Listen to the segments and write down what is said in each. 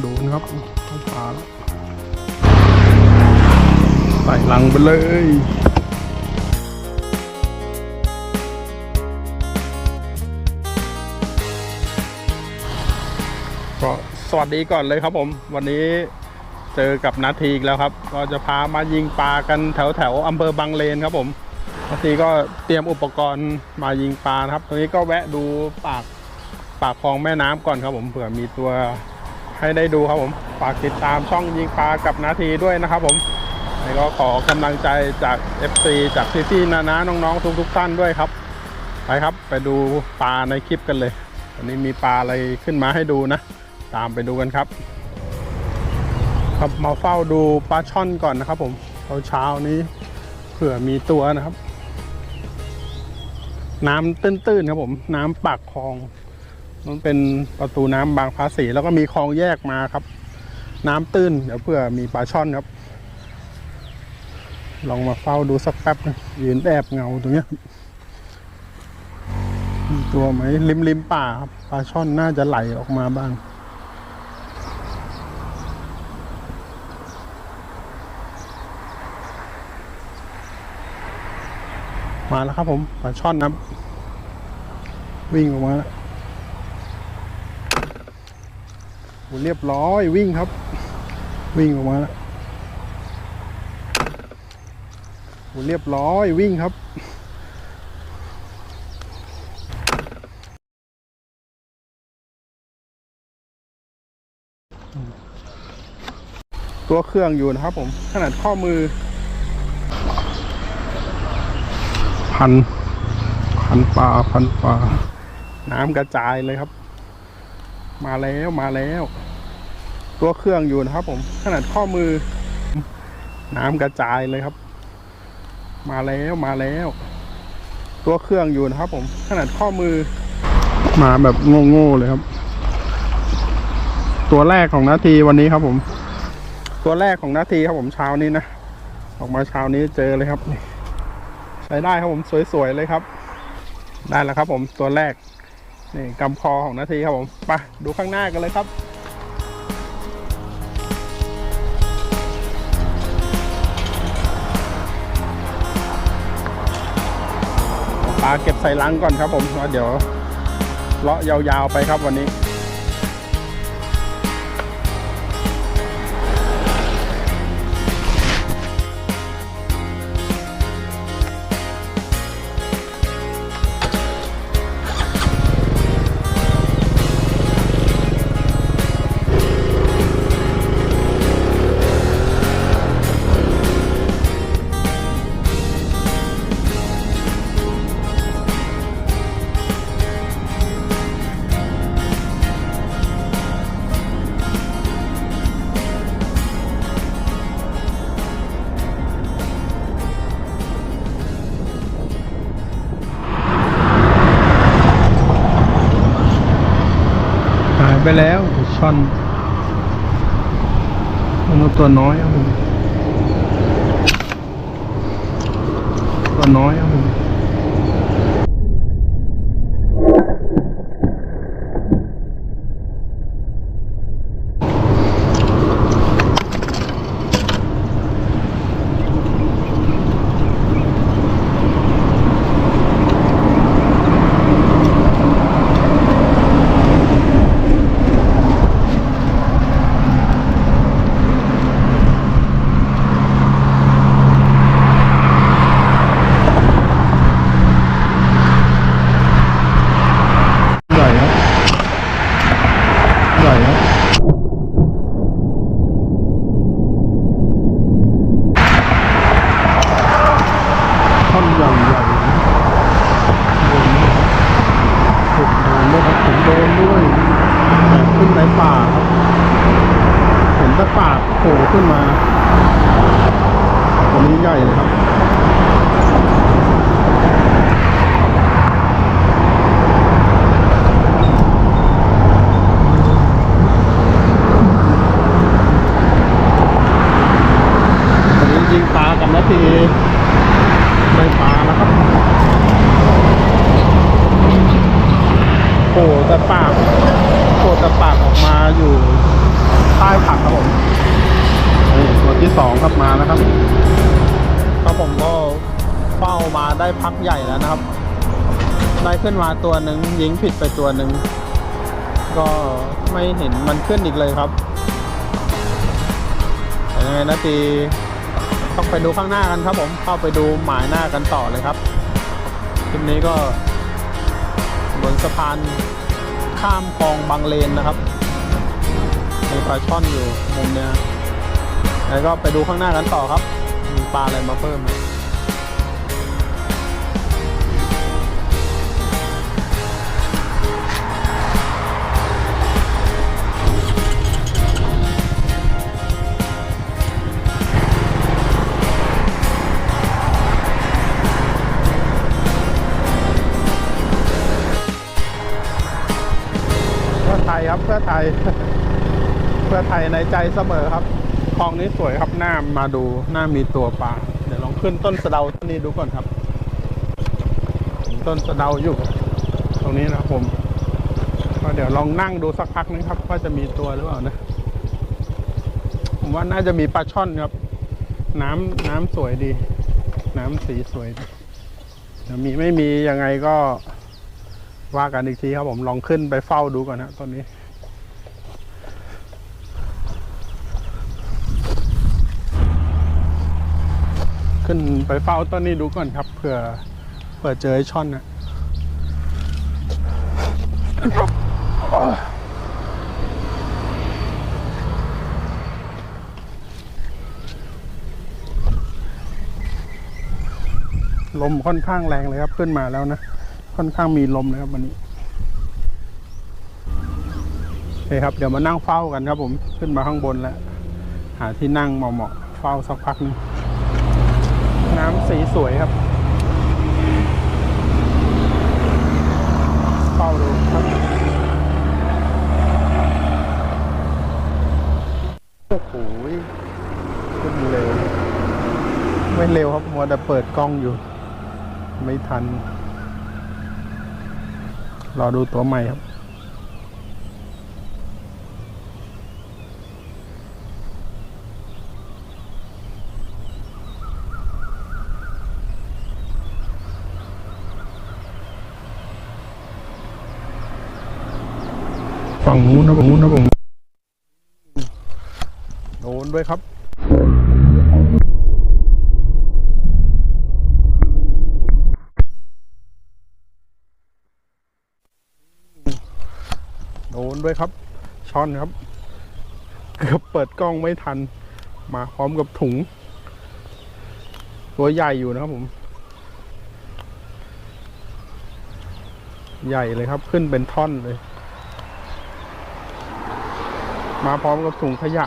โดนครับเข้าป่าแล้วใส่ลังไปเลยก็สวัสดีก่อนเลยครับผม วันนี้เจอกับนาทีอีกแล้วครับ ก็จะพามายิงปลากันแถวแถวอำเภอบางเลนครับผมนาทีก็เตรียมอุปกรณ์มายิงปลาครับตรงนี้ก็แวะดูปาก ปากคลองแม่น้ำก่อนครับผมเผื่อมีตัวให้ได้ดูครับผมฝากติดตามช่องยิงปลากับนาทีด้วยนะครับผมแล้วก็ขอกำลังใจจาก FC จากพี่ๆนาๆน้องๆทุกๆท่านด้วยครับไปครับไปดูปลาในคลิปกันเลยวันนี้มีปลาอะไรขึ้นมาให้ดูนะ ตามไปดูกันครับ ครับมาเฝ้าดูปลาช่อนก่อนนะครับ ผมเช้าเช้านี้เผื่อมีตัวนะครับ น้ำตื้นๆครับผม น้ำปากคลอง มันเป็นประตูน้ำบางพระศรีแล้วก็มีคลองแยกมาครับ น้ำตื้นเดี๋ยวเผื่อมีปลาช่อนครับ ลองมาเฝ้าดูสักแป๊บนะยืนแอบเงาตรงเนี้ยมีตัวไหมริมริมป่าครับปลาช่อนน่าจะไหลออกมาบ้างมาแล้วครับผมปลาช่อนนะครับวิ่งออกมาแล้วโห เรียบร้อยวิ่งครับ วิ่งออกมาแล้วโหเรียบร้อยวิ่งครับตัวเครื่องอยู่นะครับผมขนาดข้อมือ พัน พันปลาพันปลาน้ำกระจายเลยครับ มาแล้วมาแล้ว ตัวเครื่องอยู่นะครับ ผมขนาดข้อมือ น้ำกระจายเลยครับ มาแล้วมาแล้ว ตัวเครื่องอยู่นะครับ ผมขนาดข้อมือ มาแบบโง่ๆเลยครับ ตัวแรกของนาทีวันนี้ครับผม ตัวแรกของนาทีครับผมเช้านี้นะออกมาเช้านี้เจอเลยครับใช้ได้ครับผมสวยๆเลยครับ ได้แล้วครับ ผมตัวแรกนี่กำคอของนาทีครับผมไปดูข้างหน้ากันเลยครับ ปลาเก็บใส่ลังก่อนครับผมแล้วเดี๋ยวเลาะยาวๆไปครับวันนี้ ไปแล้วช่อนมันตัวน้อยครับผมตัวน้อยครับผมใหญ่ครับใหญ่ครับท่อนใหญ่ใหญ่ถูกโดนด้วยครับผมโดนด้วยแต่ขึ้นในป่าครับเห็นแต่ปากโผล่ขึ้นมาตัวนี้ใหญ่เลยครับวันนี้ยิงปลากับนาทีได้ปลาแล้วครับโผล่แต่ปากโผล่แต่ปากออกมาอยู่ ใต้ผักครับผมนี่ตัวที่สองครับมาแล้วครับครับผมก็เฝ้ามาได้พักใหญ่แล้วนะครับ ได้ขึ้นมาตัวหนึ่งยิงผิดไปตัวหนึ่งก็ไม่เห็นมันขึ้นอีกเลยครับแต่ยังไงนาทีต้องไปดูข้างหน้ากันครับผมเข้าไปดูหมายหน้ากันต่อเลยครับคลิปนี้ก็บนสะพานข้ามคลองบางเลนนะครับ มีปลาช่อนอยู่มุมเนี้ยแล้วก็ไปดูข้างหน้ากันต่อครับ มีปลาอะไรมาเพิ่มไหมเพื่อไทยครับเพื่อไทย พื่อไทยในใจเสมอครับคลองนี้สวยครับหน้ามาดูหน้ามีตัวปลาเดี๋ยวลองขึ้นต้นสะเดาต้นนี้ดูก่อนครับ ต้นสะเดาอยู่ ตรงนี้นะครับผมก็เดี๋ยวลองนั่งดูสักพักนึงครับว่าจะมีตัวหรือเปล่านะผมว่าน่าจะมีปลาช่อนครับ น้ำน้ำสวยดี น้ำสีสวยดีเดี๋ยวมีไม่มียังไงก็ว่ากันอีกทีครับผมลองขึ้นไปเฝ้าดูก่อนนะตอนนี้ ขึ้นไปเฝ้าต้นนี้ดูก่อนครับเผื่อเผื่อเจอไอ้ช่อนนะลมค่อนข้างแรงเลยครับ ขึ้นมาแล้วนะ ค่อนข้างมีลมนะครับวันนี้โอเคครับ เดี๋ยวมานั่งเฝ้ากันครับผมขึ้นมาข้างบนแล้ว หาที่นั่งเหมาะๆเฝ้าสักพักหนึง น้ำสีสวยครับเฝ้าดูครับโอ้โหขึ้นเร็ว ไม่เร็วครับมัวแต่เปิดกล้องอยู่ ไม่ทัน รอดูตัวใหม่ครับ ฝั่งนู้นนะผมนู้นนะผมโดนด้วยครับโดนด้วยครับช้อนครับ เกือบเปิดกล้องไม่ทัน มาพร้อมกับถุง ตัวใหญ่อยู่นะครับผม ใหญ่เลยครับขึ้นเป็นท่อนเลย มาพร้อมกับถุงขยะ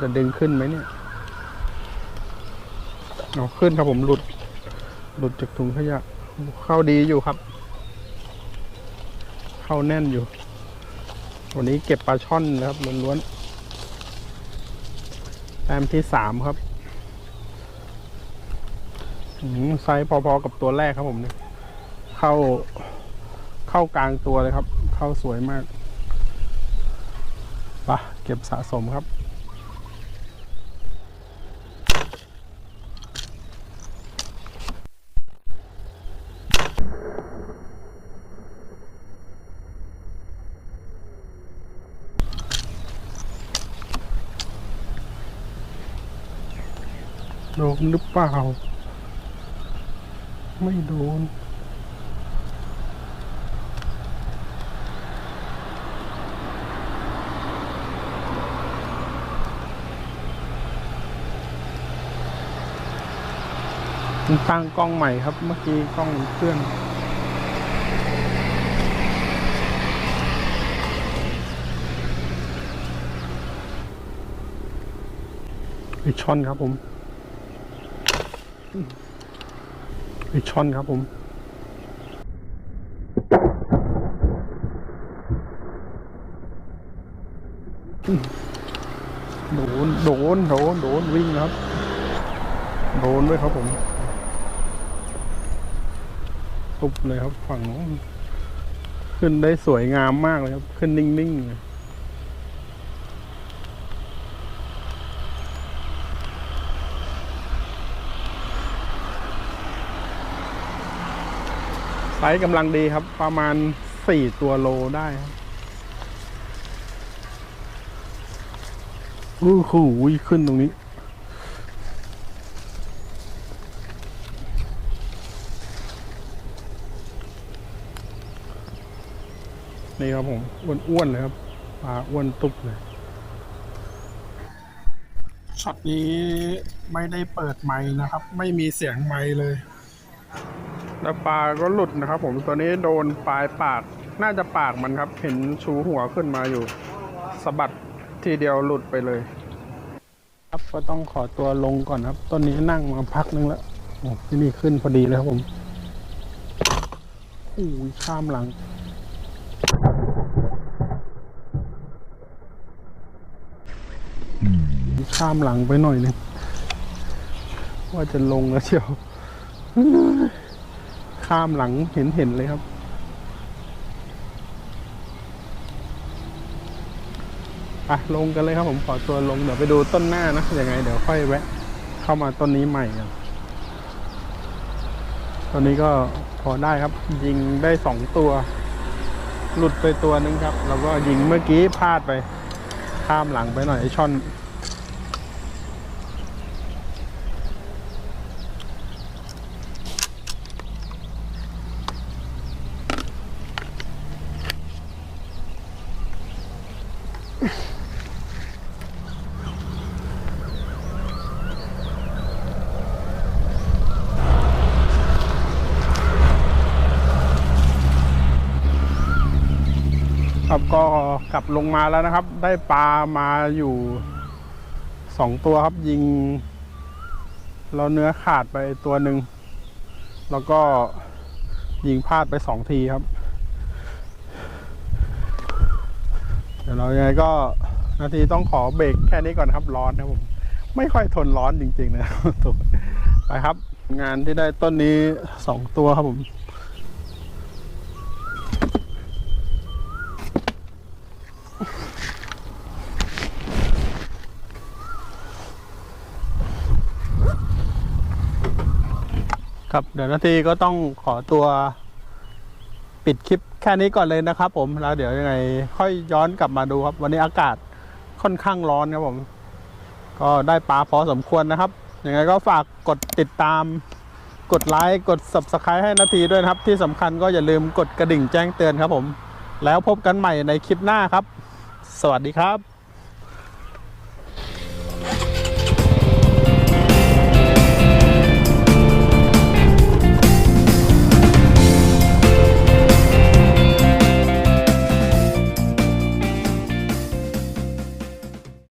จะดึงขึ้นไหมเนี่ยเอาขึ้นครับผมหลุด หลุดจากถุงขยะ เข้าดีอยู่ครับ เข้าแน่นอยู่ วันนี้เก็บปลาช่อนนะครับล้วนๆแต้มที่สามครับไซส์พอๆกับตัวแรกครับผมเนี่ยเข้าเข้ากลางตัวเลยครับ เข้าสวยมาก ปะเก็บสะสมครับ โดนหรือเปล่า ไม่โดน ตั้งกล้องใหม่ครับ เมื่อกี้กล้องเคลื่อนอีช่อนครับผมอีช่อนครับผมโดน โดน โดน โดน วิ่งครับ โดนด้วยครับผม ตุบเลยครับฝั่งโน้นขึ้นได้สวยงามมากเลยครับ ขึ้นนิ่งๆเลยไซส์กำลังดีครับ ประมาณสี่ตัวโลได้ครับอู้หูขึ้นตรงนี้ นี่ครับผมอ้วนๆเลยครับปลาอ้วนตุบเลยช็อตนี้ไม่ได้เปิดไม้นะครับ ไม่มีเสียงไม้เลย แล้วปลาก็หลุดนะครับผมตัวนี้โดนปลายปากน่าจะปากมันครับ เห็นชูหัวขึ้นมาอยู่สะบัดทีเดียวหลุดไปเลย ครับก็ต้องขอตัวลงก่อนครับตอนนี้นั่งมาพักนึงแล้วโอ้ที่นี่ขึ้นพอดีเลยครับผมโอ้ยข้ามหลัง ข้ามหลังไปหน่อยนึงว่าจะลงแล้วเชียว ข้ามหลังเห็นเห็นเลยครับ อะ ลงกันเลยครับผมขอตัวลง เดี๋ยวไปดูต้นหน้านะยังไง เดี๋ยวค่อยแวะ เข้ามาต้นนี้ใหม่กันตอนนี้ก็พอได้ครับ ยิงได้สองตัว หลุดไปตัวนึงครับ แล้วก็ยิงเมื่อกี้พลาดไป ข้ามหลังไปหน่อยไอช่อน ก็กลับลงมาแล้วนะครับ ได้ปลามาอยู่สองตัวครับยิง เราเนื้อขาดไปตัวหนึ่งแล้วก็ยิงพลาดไปสองทีครับ เดี๋ยวเรายังไงก็นาทีต้องขอเบรกแค่นี้ก่อนครับร้อนนะผม ไม่ค่อยทนร้อนจริง ๆ นะครับไปครับ งานที่ได้ต้นนี้สองตัวครับผม ครับ เดี๋ยวนาทีก็ต้องขอตัวปิดคลิปแค่นี้ก่อนเลยนะครับ ผมแล้วเดี๋ยวยังไง ค่อยย้อนกลับมาดูครับ วันนี้อากาศค่อนข้างร้อนครับผม ก็ได้ปลาพอสมควรนะครับยังไงก็ฝากกดติดตาม กดไลค์กด subscribe ให้นาทีด้วยนะครับ ที่สำคัญก็อย่าลืมกดกระดิ่งแจ้งเตือนครับผม แล้วพบกันใหม่ในคลิปหน้าครับ สวัสดีครับ